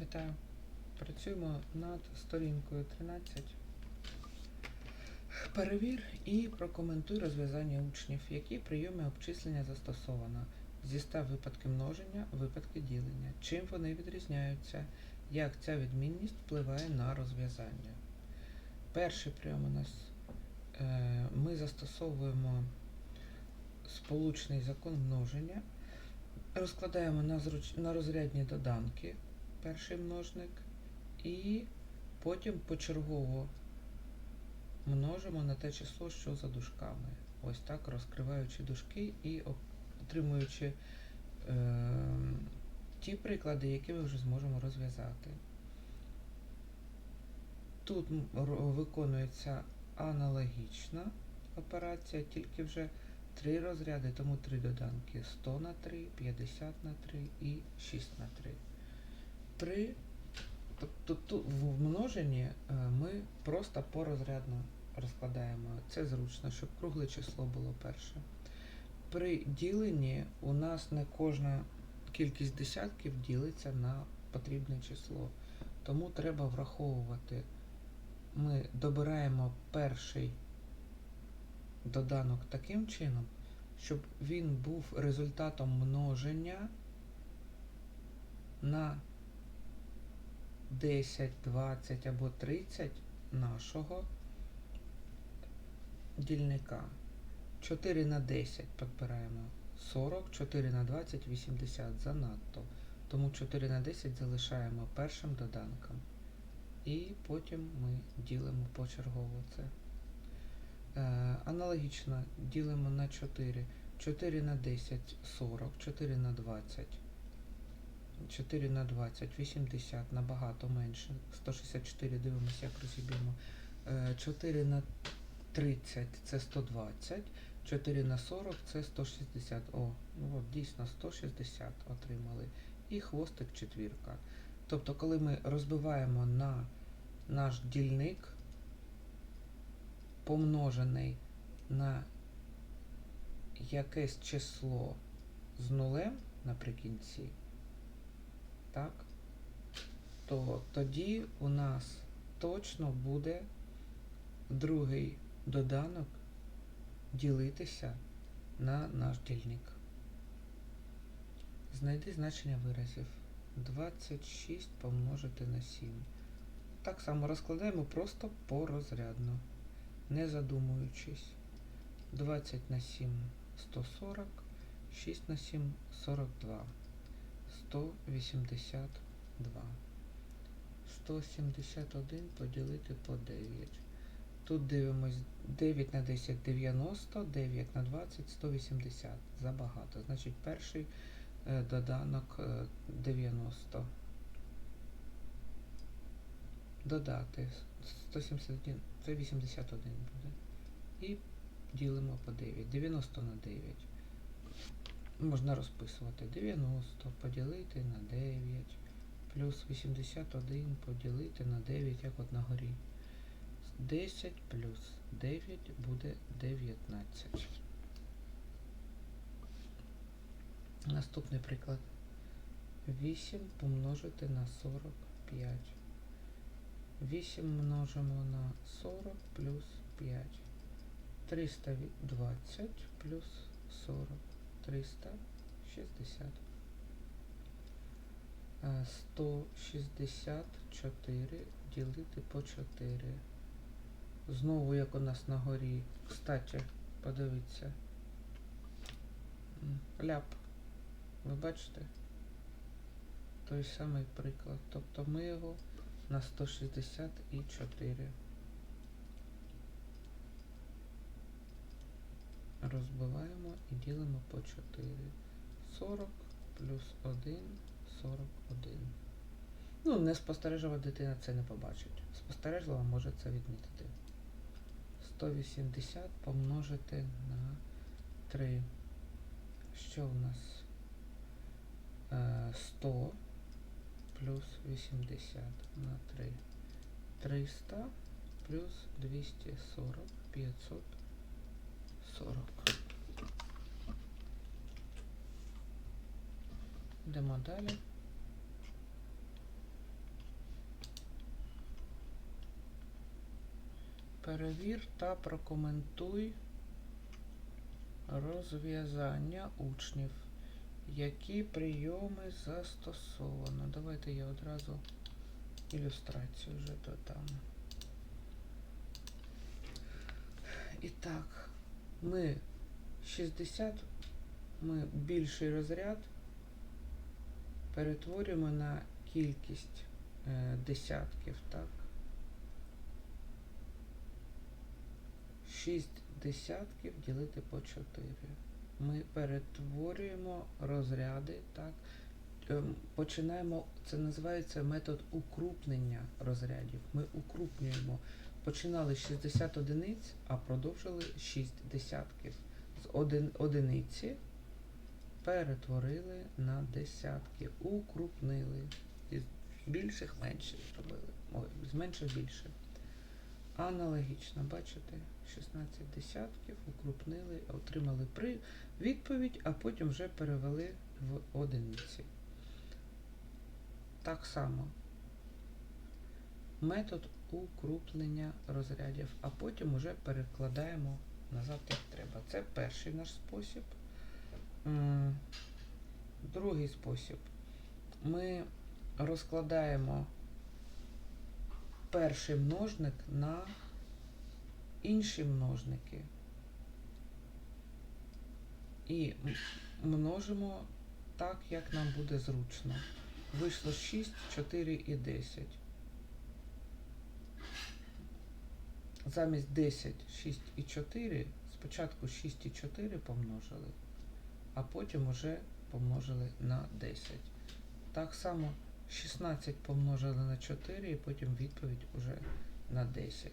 Вітаю. Працюємо над сторінкою 13. Перевір і прокоментуй розв'язання учнів, які прийоми обчислення застосовано. Зістав випадки множення, випадки ділення. Чим вони відрізняються, як ця відмінність впливає на розв'язання. Перший прийом у нас е, ми застосовуємо сполучний закон множення, розкладаємо на, розрядні доданки перший множник, і потім почергово множимо на те число, що за дужками. Ось так розкриваючи дужки і отримуючи е, ті приклади, які ми вже зможемо розв'язати. Тут виконується аналогічна операція, тільки вже три розряди, тому три доданки 100 на 3, 50 на 3 і 6 на 3. При тобто тут в множенні е, ми просто порозрядно розкладаємо. Це зручно, щоб кругле число було перше. При діленні у нас не кожна кількість десятків ділиться на потрібне число. Тому треба враховувати. Ми добираємо перший доданок таким чином, щоб він був результатом множення на 10, 20 або 30 нашого дільника. 4 на 10 підбираємо 40, 4 на 20 80 занадто. Тому 4 на 10 залишаємо першим доданком. І потім ми ділимо почергово це. Е, аналогічно ділимо на 4. 4 на 10 40, 4 на 20 4 на 20, 80, набагато менше. 164 дивимося, як розіб'ємо. Е, 4 на 30 це 120, 4 на 40 це 160. О, ну от дійсно 160 отримали. І хвостик четвірка. Тобто, коли ми розбиваємо на наш дільник, помножений на якесь число з нулем наприкінці, так, то тоді у нас точно буде другий доданок ділитися на наш дільник. Знайди значення виразів. 26 помножити на 7. Так само розкладаємо просто порозрядно, не задумуючись. 20 на 7 140, 6 на 7 42. 182. 171 поділити по 9. Тут дивимось 9 на 10 90, 9 на 20 180. Забагато. Значить, перший е, доданок е, 90. Додати 171, це 81 буде. І ділимо по 9. 90 на 9 можна розписувати 90 поділити на 9, плюс 81 поділити на 9, як от на горі. 10 плюс 9 буде 19. Наступний приклад. 8 помножити на 45. 8 множимо на 40 плюс 5. 320 плюс 40. 360. Е, 164 ділити по 4. Знову, як у нас на горі. Кстати, подивіться. Ляп. Ви бачите? Той самий приклад. Тобто ми його на 164 розбиваємо і ділимо по 4. 40 плюс 1 41. Ну, не спостережлива дитина це не побачить. Спостережлива може це відмітити. 180 помножити на 3. Що в нас? Е, 100 плюс 80 на 3. 300 плюс 240 500 40. Йдемо далі. Перевір та прокоментуй розв'язання учнів. Які прийоми застосовано. Давайте я одразу ілюстрацію вже додам. І так, ми 60, ми більший розряд перетворюємо на кількість е, десятків, так? 6 десятків ділити по 4. Ми перетворюємо розряди, так? Ем, Починаємо, це називається метод укрупнення розрядів. Ми укрупнюємо. Починали з 60 одиниць, а продовжили 6 десятків. З один, одиниці перетворили на десятки, укрупнили. Із більших менше зробили. Ой, з менших більше. Аналогічно, бачите, 16 десятків укрупнили, отримали при відповідь, а потім вже перевели в одиниці. Так само метод укрупнення розрядів, а потім вже перекладаємо назад, як треба. Це перший наш спосіб. Другий спосіб. Ми розкладаємо перший множник на інші множники. І множимо так, як нам буде зручно. Вийшло 6, 4 і 10. Замість 10, 6 і 4 спочатку 6 і 4 помножили, а потім уже помножили на 10. Так само 16 помножили на 4 і потім відповідь уже на 10.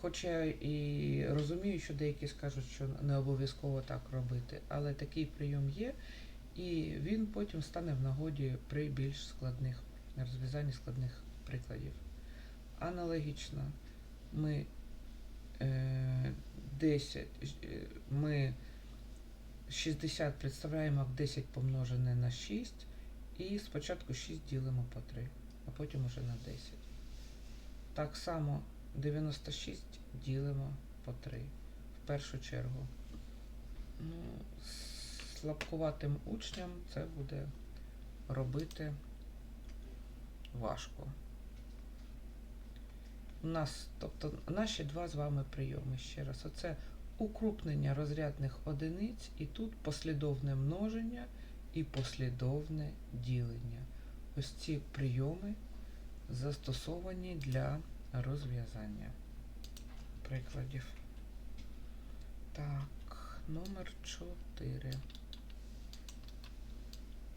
Хоча і розумію, що деякі скажуть, що не обов'язково так робити, але такий прийом є, і він потім стане в нагоді при більш складних розв'язанні складних прикладів. Аналогічно ми е, 10, е, ми 60 представляємо як 10 помножене на 6, і спочатку 6 ділимо по 3, а потім уже на 10. Так само 96 ділимо по 3 в першу чергу. Ну, слабкуватим учням це буде робити важко. У нас, тобто, наші два з вами прийоми ще раз. Оце укрупнення розрядних одиниць, і тут послідовне множення і послідовне ділення. Ось ці прийоми застосовані для розв'язання прикладів. Так, номер 4.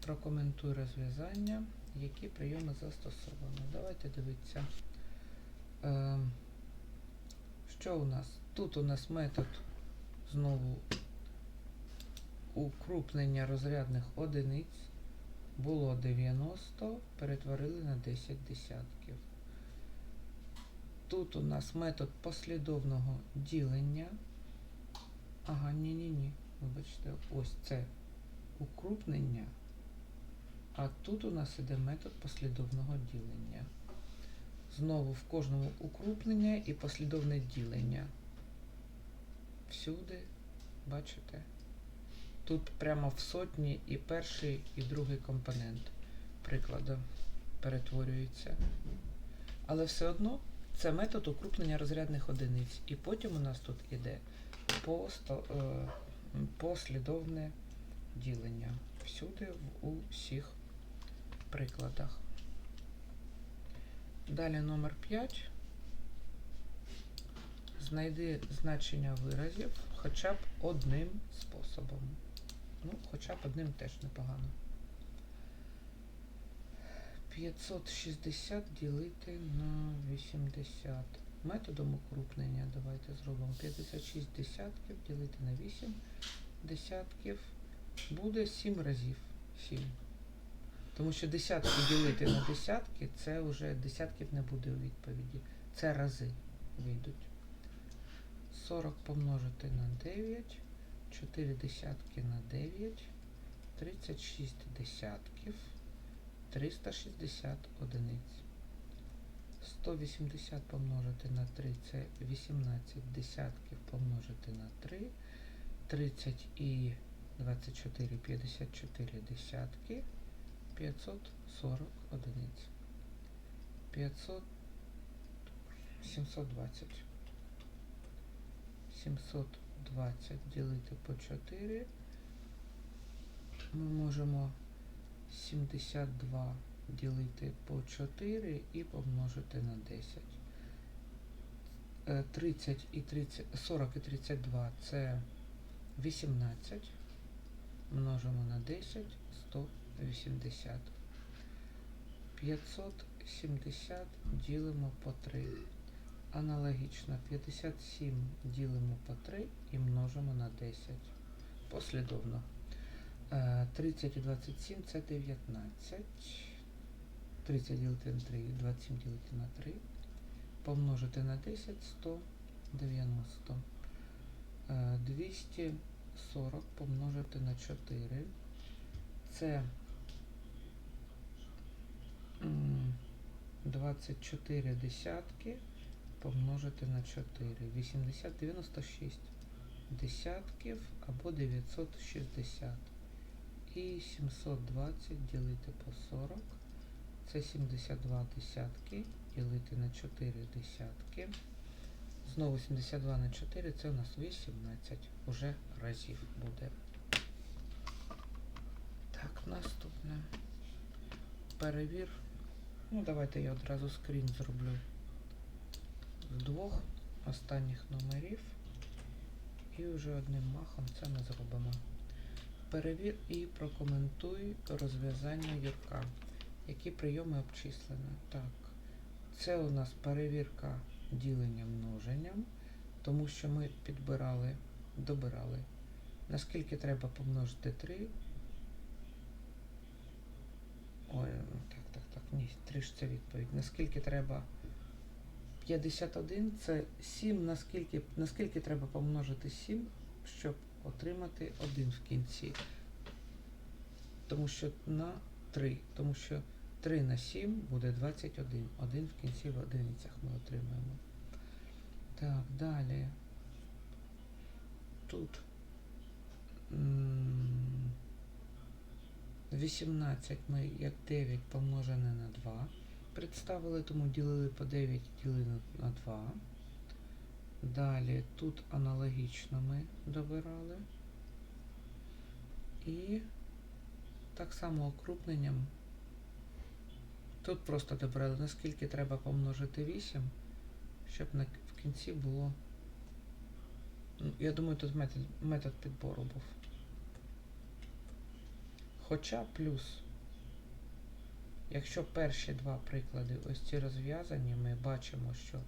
Прокоментуй розв'язання, які прийоми застосовано. Давайте дивитися. Е, що у нас? Тут у нас метод знову укрупнення розрядних одиниць. Було 90, перетворили на 10 десятків. Тут у нас метод послідовного ділення. Ага, ні-ні-ні. Вибачте, ось це укрупнення. А тут у нас іде метод послідовного ділення. Знову в кожному укрупнення і послідовне ділення. Всюди, бачите? Тут прямо в сотні і перший, і другий компонент прикладу перетворюється. Але все одно це метод укрупнення розрядних одиниць. І потім у нас тут іде е, послідовне ділення. Всюди в усіх прикладах. Далі номер 5. Знайди значення виразів хоча б одним способом. Ну, хоча б одним теж непогано. 560 ділити на 80. Методом укрупнення давайте зробимо 56 десятків ділити на 8 десятків. Буде 7 разів 7. Тому що десятки ділити на десятки, це вже десятків не буде у відповіді. Це рази вийдуть. 40 помножити на 9, 4 десятки на 9, 36 десятків, 360 одиниць. 180 помножити на 3 це 18 десятків помножити на 3. 30 і 24 54 десятки. 540 одиниць. 500 720. 720 ділити по 4. Ми можемо 72 ділити по 4 і помножити на 10. Е, 30 і 30, 40 і 32 це 18. Множимо на 10, 180. 570 ділимо по 3. Аналогічно 57 ділимо по 3 і множимо на 10. Послідовно. Е, 30 і 27 це 19. 30 ділити на 3 і 27 ділити на 3. Помножити на 10 190. Е, 240 помножити на 4. Це 24 десятки помножити на 4. 80, 96 десятків або 960. І 720 ділити по 40. Це 72 десятки ділити на 4 десятки. Знову 72 на 4, це у нас 18 уже разів буде. Так, наступне. Перевір. Ну, давайте я одразу скрін зроблю з двох останніх номерів. І вже одним махом це ми зробимо. Перевір і прокоментуй розв'язання Юрка. Які прийоми обчислено? Так, це у нас перевірка ділення множенням, тому що ми підбирали, добирали. Наскільки треба помножити 3? Ой, так, так, ні, 3 ж це відповідь. Наскільки треба 51 це 7, наскільки, наскільки треба помножити 7, щоб отримати 1 в кінці. Тому що на 3, тому що 3 на 7 буде 21. 1 в кінці в одиницях ми отримаємо. Так, далі. Тут м, 18 ми як 9 помножене на 2 представили, тому ділили по 9 ділили на 2. Далі тут аналогічно ми добирали. І так само окрупненням. Тут просто добрали, наскільки треба помножити 8, щоб на, в кінці було. Ну, Я думаю, тут метод, метод підбору був. Хоча плюс, якщо перші два приклади ось ці розв'язані, ми бачимо, що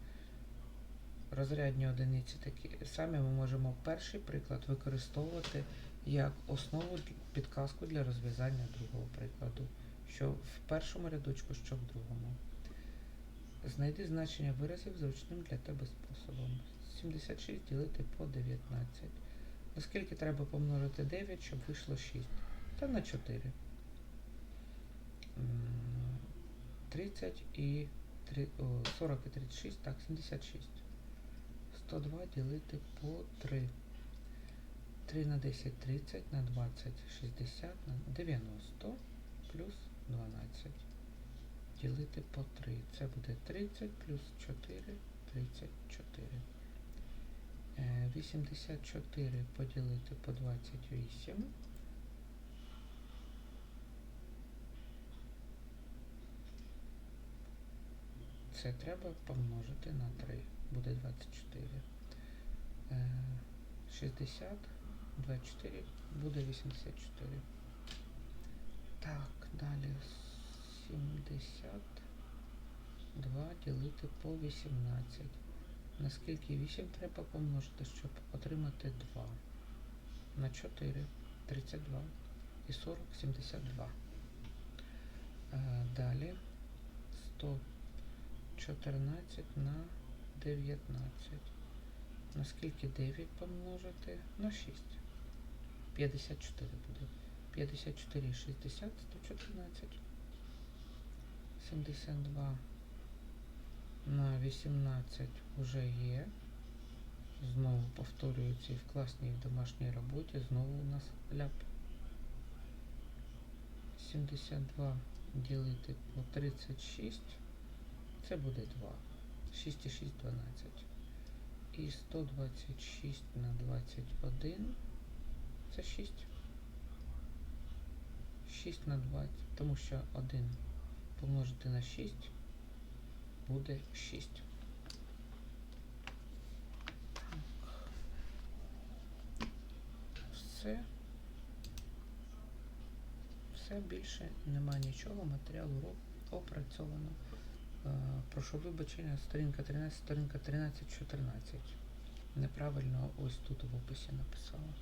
розрядні одиниці такі самі, ми можемо перший приклад використовувати як основу підказку для розв'язання другого прикладу. Що в першому рядочку, що в другому. Знайди значення виразів зручним для тебе способом. 76 ділити по 19. Наскільки треба помножити 9, щоб вийшло 6? Та на 4. М, 30 і три- о, 40 і 36, так, 76. 102 ділити по 3. 3 на 10 30, на 20 60, на 90 плюс 12. Ділити по 3. Це буде 30 плюс 4, 34. Е, 84 поділити по 28. Це треба помножити на 3. Буде 24. 60, 24, буде 84. Так, далі 72 ділити по 18. Наскільки 8 треба помножити, щоб отримати 2. На 4, 32 і 40, 72. Е, далі 100. 14 на 19. Наскільки 9 помножити? На 6. 54 буде. 54, 60, 114. 72 на 18 вже є. Знову повторюється і в класній і в домашній роботі. Знову у нас ляп. 72 ділити по 36. Це буде 2. 6 і 6 12. І 126 на 21. Це 6. 6 на 20. Тому що 1 помножити на 6 буде 6. Все. Все більше нема нічого, матеріал опрацьовано. Е, прошу вибачення, сторінка 13, сторінка 13, 14. Неправильно ось тут в описі написала.